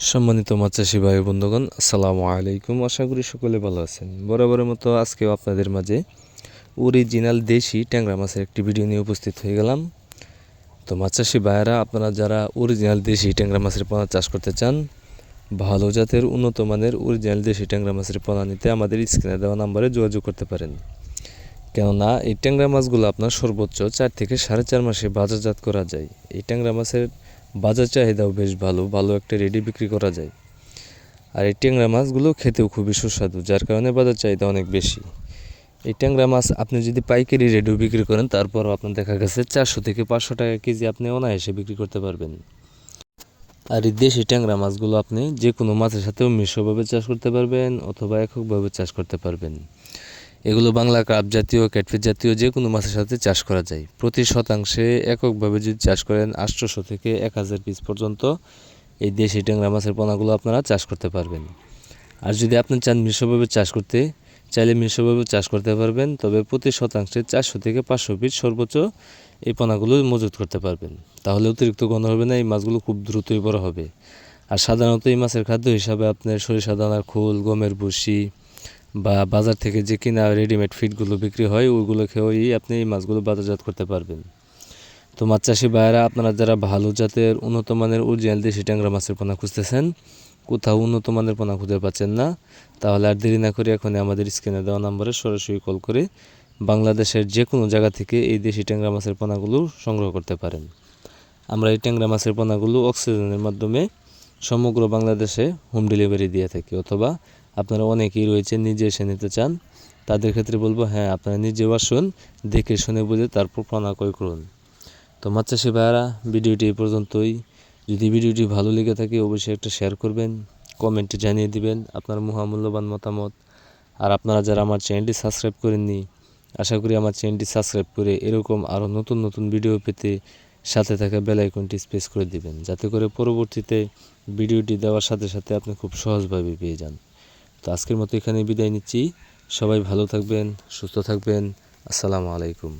সম্মানিত মাছ ভাই বন্ধুগণ, আসসালামু আলাইকুম। আশা করি সকলে ভালো আছেন। বরাবরের মতো আজকেও আপনাদের মাঝে অরিজিনাল দেশি ট্যাংরা মাছের একটি ভিডিও নিয়ে উপস্থিত হয়ে গেলাম। তো মাছ চাষি ভাইয়েরা, আপনারা যারা অরিজিনাল দেশি ট্যাংরা মাছের পোনা চাষ করতে চান, ভালো জাতের উন্নত মানের অরিজিনাল দেশি ট্যাংরা মাছের পোনা নিতে আমাদের স্ক্রিনে দেওয়া নাম্বারে যোগাযোগ করতে পারেন। কেননা, এই ট্যাংরা মাছগুলো আপনার সর্বোচ্চ চার থেকে সাড়ে চার মাসে বাজারজাত করা যায়। এই ট্যাংরা মাছের বাজার চাহিদাও বেশ ভালো ভালো একটা রেডি বিক্রি করা যায়। আর এই ট্যাংরা মাছগুলো খেতেও খুবই সুস্বাদু, যার কারণে বাজার চাহিদা অনেক বেশি। এই ট্যাংরা মাছ আপনি যদি পাইকারি রেডিও বিক্রি করেন, তারপরও আপনার দেখা গেছে চারশো থেকে পাঁচশো টাকা কেজি আপনি অনায়াসে বিক্রি করতে পারবেন। আর এই দেশি ট্যাংরা মাছগুলো আপনি যে কোনো মাছের সাথেও মিশ্রভাবে চাষ করতে পারবেন অথবা এককভাবে চাষ করতে পারবেন। এগুলো বাংলা কাপ জাতীয় ক্যাটফিট জাতীয় যে কোনো মাছের সাথে চাষ করা যায়। প্রতি শতাংশে এককভাবে যদি চাষ করেন আটশোশো থেকে এক হাজার পিস পর্যন্ত এই দেশি ট্যাংরা মাছের পোনাগুলো আপনারা চাষ করতে পারবেন। আর যদি আপনি চান মিশ্রভাবে চাষ করতে, চাইলে মিশ্রভাবে চাষ করতে পারবেন, তবে প্রতি শতাংশে চারশো থেকে পাঁচশো পিস সর্বোচ্চ এই পোনাগুলো মজুত করতে পারবেন। তাহলে অতিরিক্ত ঘন হবে না, এই মাছগুলো খুব দ্রুতই বড় হবে। আর সাধারণত এই মাছের খাদ্য হিসাবে আপনার সরিষা দানার খোল, গমের ভুসি বা বাজার থেকে যে কিনা রেডিমেড ফিডগুলো বিক্রি হয়, ওইগুলো খেয়েই আপনি এই মাছগুলো বাজারজাত করতে পারবেন। তো মাছ চাষি ভাইয়েরা, আপনারা যারা ভালো জাতের উন্নত মানের অরিজিনাল দেশি ট্যাংরা মাছের পোনা খুঁজতেছেন, কোথাও উন্নত মানের পোনা খুঁজে পাচ্ছেন না, তাহলে আর দেরি না করে এখন আমাদের স্ক্রিনে দেওয়া নাম্বারে সরাসরি কল করে বাংলাদেশের যে কোনো জায়গা থেকে এই দেশি ট্যাংরা মাছের পোনাগুলো সংগ্রহ করতে পারেন। আমরা এই ট্যাংরা মাছের পোনাগুলো অক্সিজেনের মাধ্যমে সমগ্র বাংলাদেশে হোম ডেলিভারি দিয়ে থাকি, অথবা আপনারা অনেকেই রয়েছে নিজে এসে নিতে চান, তাদের ক্ষেত্রে বলব হ্যাঁ আপনারা নিজেও আসুন, দেখে শুনে বুঝে তারপর পোনা করুন। তো মাছ চাষি ভাইয়ারা, ভিডিওটি এই পর্যন্তই। যদি ভিডিওটি ভালো লেগে থাকে, অবশ্যই একটা শেয়ার করবেন, কমেন্টে জানিয়ে দিবেন আপনার মহামূল্যবান মতামত। আর আপনারা যারা আমার চ্যানেলটি সাবস্ক্রাইব করেননি, আশা করি আমার চ্যানেলটি সাবস্ক্রাইব করে এরকম আরও নতুন নতুন ভিডিও পেতে সাথে থাকা বেল আইকনটি স্পেস করে দিবেন, যাতে করে পরবর্তীতে ভিডিওটি দেওয়ার সাথে সাথে আপনি খুব সহজভাবে পেয়ে যান। তো আজকের মতো এখানে বিদায় নিচ্ছি। সবাই ভালো থাকবেন সুস্থ থাকবেন। আসসালামু আলাইকুম।